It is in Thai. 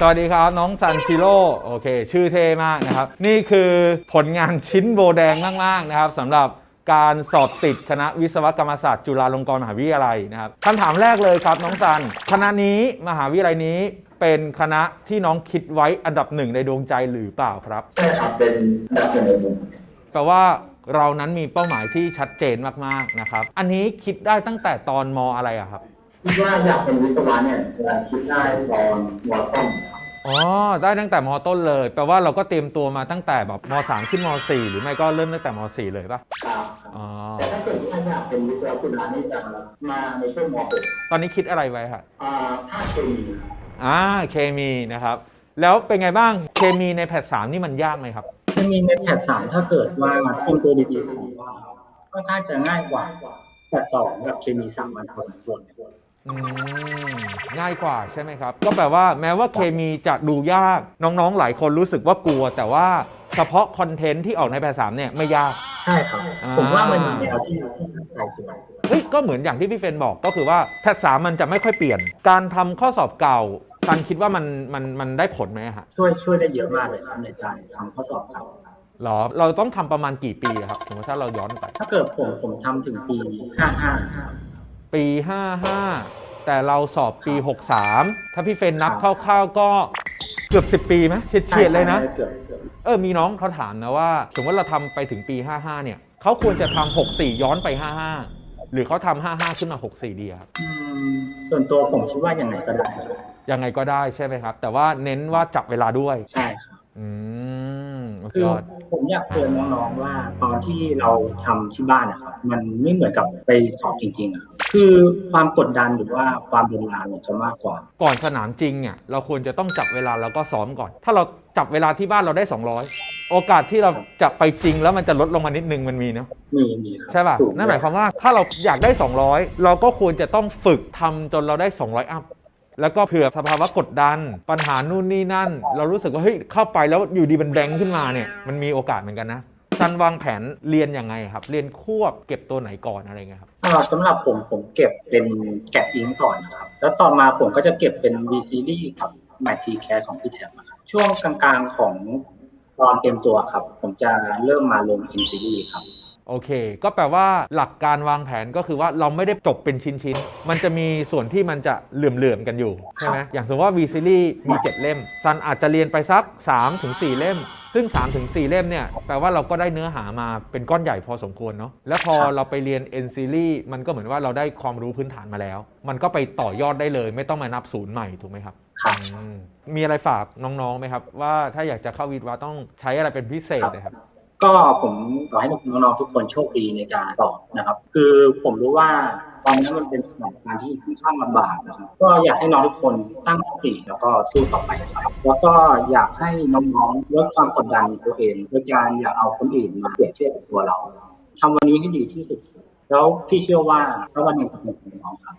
สวัสดีครับน้องซันชิโร่โอเค ชื่อเท่มากนะครับ นี่คือผลงานชิ้นโบแดงมากๆนะครับสำหรับการสอบติดคณะวิศวกรรมศาสตร์จุฬาลงกรณ์มหาวิทยาลัยนะครับคำถามแรกเลยครับน้องซัน คณะนี้มหาวิทยาลัยนี้เป็นคณะที่น้องคิดไว้อันดับหนึ่งในดวงใจหรือเปล่าครับใช่ครับเป็นอันดับหนึ่งในมุมแปลว่าเรานั้นมีเป้าหมายที่ชัดเจนมากๆนะครับ อันนี้คิดได้ตั้งแต่ตอนมอะไรอะครับ คิดว่าอยากเป็นวิศวะเนี่ยเวลาคิดได้ตอนมอต้นครับอ๋อได้ตั้งแต่มต้นเลยแปลว่าเราก็เตรียมตัวมาตั้งแต่แบบมสามขึ้นมสี่หรือไม่ก็เริ่มตั้งแต่มสี่เลยปะครับอ๋อแต่ถ้าเกิดว่าอยากเป็นวิศวะจุฬานี่จะมาในช่วงมหกตอนนี้คิดอะไรไว้ครับอ่าภาคเคมีครับอ่าเคมีนะครับ แล้วเป็นไงบ้างเคมีในแพทสามนี่มันยากไหมครับ จะมีในแพทสามถ้าเกิดว่าทีมตัวดีๆผมว่าค่อนข้างจะง่ายกว่าแพทสองกับเคมีสามวันพอสมควร อืมง่ายกว่าใช่ไหมครับ ก็แปลว่าแม้ว่าเคมีจะดูยากน้องๆ หลายคนรู้สึกว่ากลัว แต่ว่าเฉพาะคอนเทนต์ที่ออกในแพทสามเนี่ยไม่ยาก ใช่ครับอ่าผมว่ามันมีแนวที่ที่น่าสนใจสุดเฮ้ยก็เหมือนอย่างที่พี่เฟรนบอกก็คือว่าแพทสามมันจะไม่ค่อยเปลี่ยน การทำข้อสอบเก่าซันคิดว่ามันมันมันได้ผลไหมฮะช่วยช่วยได้เยอะมากเลยครับในการทำข้อสอบครับ หรอเราต้องทำประมาณกี่ปีครับสมมติถ้าเราย้อนไป ถ้าเกิดผมผมทำถึงปี 55ปี 55 แต่เราสอบปี 63 ถ้าพี่เฟรนนับคร่าวๆก็เกือบ 10 ปีไหมเฉียดๆเลยนะเกือบเกือบเออมีน้องเขาถามนะว่า สมมติเราทำไปถึงปี 55 เนี่ยเขาควรจะทำ64 ย้อนไป 55 หรือเขาทำ55 ขึ้นมา 64 ดีครับ อืมส่วนตัวผมคิดว่ายังไงก็ได้ ยังไงก็ได้ใช่ไหมครับ แต่ว่าเน้นว่าจับเวลาด้วย ใช่ครับ อืมโอเคคือ ผมอยากเตือนน้องๆว่า ตอนที่เราทำที่บ้านนะครับมันไม่เหมือนกับไปสอบจริงๆอะครับคือความกดดันหรือว่าความรุนแรงเนี่ยจะมากกว่า ก่อนสนามจริงเนี่ยเราควรจะต้องจับเวลาแล้วก็ซ้อมก่อน ถ้าเราจับเวลาที่บ้านเราได้ 200โอกาสที่เราจะไปจริงแล้วมันจะลดลงมานิดนึงมันมีเนาะมีมีครับใช่ป่ะถูกนั่นหมายความว่าถ้าเราอยากได้ 200 เราก็ควรจะต้องฝึกทำจนเราได้ 200 อัพ แล้วก็เผื่อสภาวะกดดัน ปัญหานู่นนี่นั่น เรารู้สึกว่าเฮ้ยเข้าไปแล้วอยู่ดีมันแดงขึ้นมาเนี่ยมันมีโอกาสเหมือนกันนะซันวางแผนเรียนยังไงครับ เรียนควบเก็บตัวไหนก่อนอะไรเงี้ยครับอ่าสำหรับผมผมเก็บเป็นแกะอิงก่อนนะครับ แล้วต่อมาผมก็จะเก็บเป็น V Series กับ My T Care ของพี่แถมครับช่วงกลางๆของตอนเต็มตัวครับ ผมจะเริ่มมาลง M Series ครับ โอเค ก็แปลว่าหลักการวางแผนก็คือว่าเราไม่ได้จบเป็นชิ้นๆ มันจะมีส่วนที่มันจะเหลื่อมๆ กันอยู่ ใช่ไหมอย่างสมมติว่า V Series มี 7 เล่ม ซันอาจจะเรียนไปสัก 3-4 เล่ม ซึ่ง 3-4 เล่มเนี่ย แปลว่าเราก็ได้เนื้อหามาเป็นก้อนใหญ่พอสมควรเนาะ แล้วพอครับเราไปเรียน N Series มันก็เหมือนว่าเราได้ความรู้พื้นฐานมาแล้ว มันก็ไปต่อยอดได้เลย ไม่ต้องมานับศูนย์ใหม่ถูกไหมครับครับอืมมีอะไรฝากน้องๆไหมครับ ว่าถ้าอยากจะเข้าวิทย์วะต้องใช้อะไรเป็นพิเศษนะครับ ก็ผมขอให้น้องๆทุกคนโชคดีในการสอบนะครับ คือผมรู้ว่าตอนนี้มันเป็นสถานการณ์ที่ค่อนข้างลำบากนะครับ ก็อยากให้น้องทุกคนตั้งสติแล้วก็สู้ต่อไปครับ แล้วก็อยากให้น้องๆลดความกดดันตัวเองโดยการอย่าเอาคนอื่นมาเปรียบเทียบกับตัวเราทำวันนี้ให้ดีที่สุด แล้วพี่เชื่อว่าถ้าวันหนึ่งกับหนึ่งของน้องครับ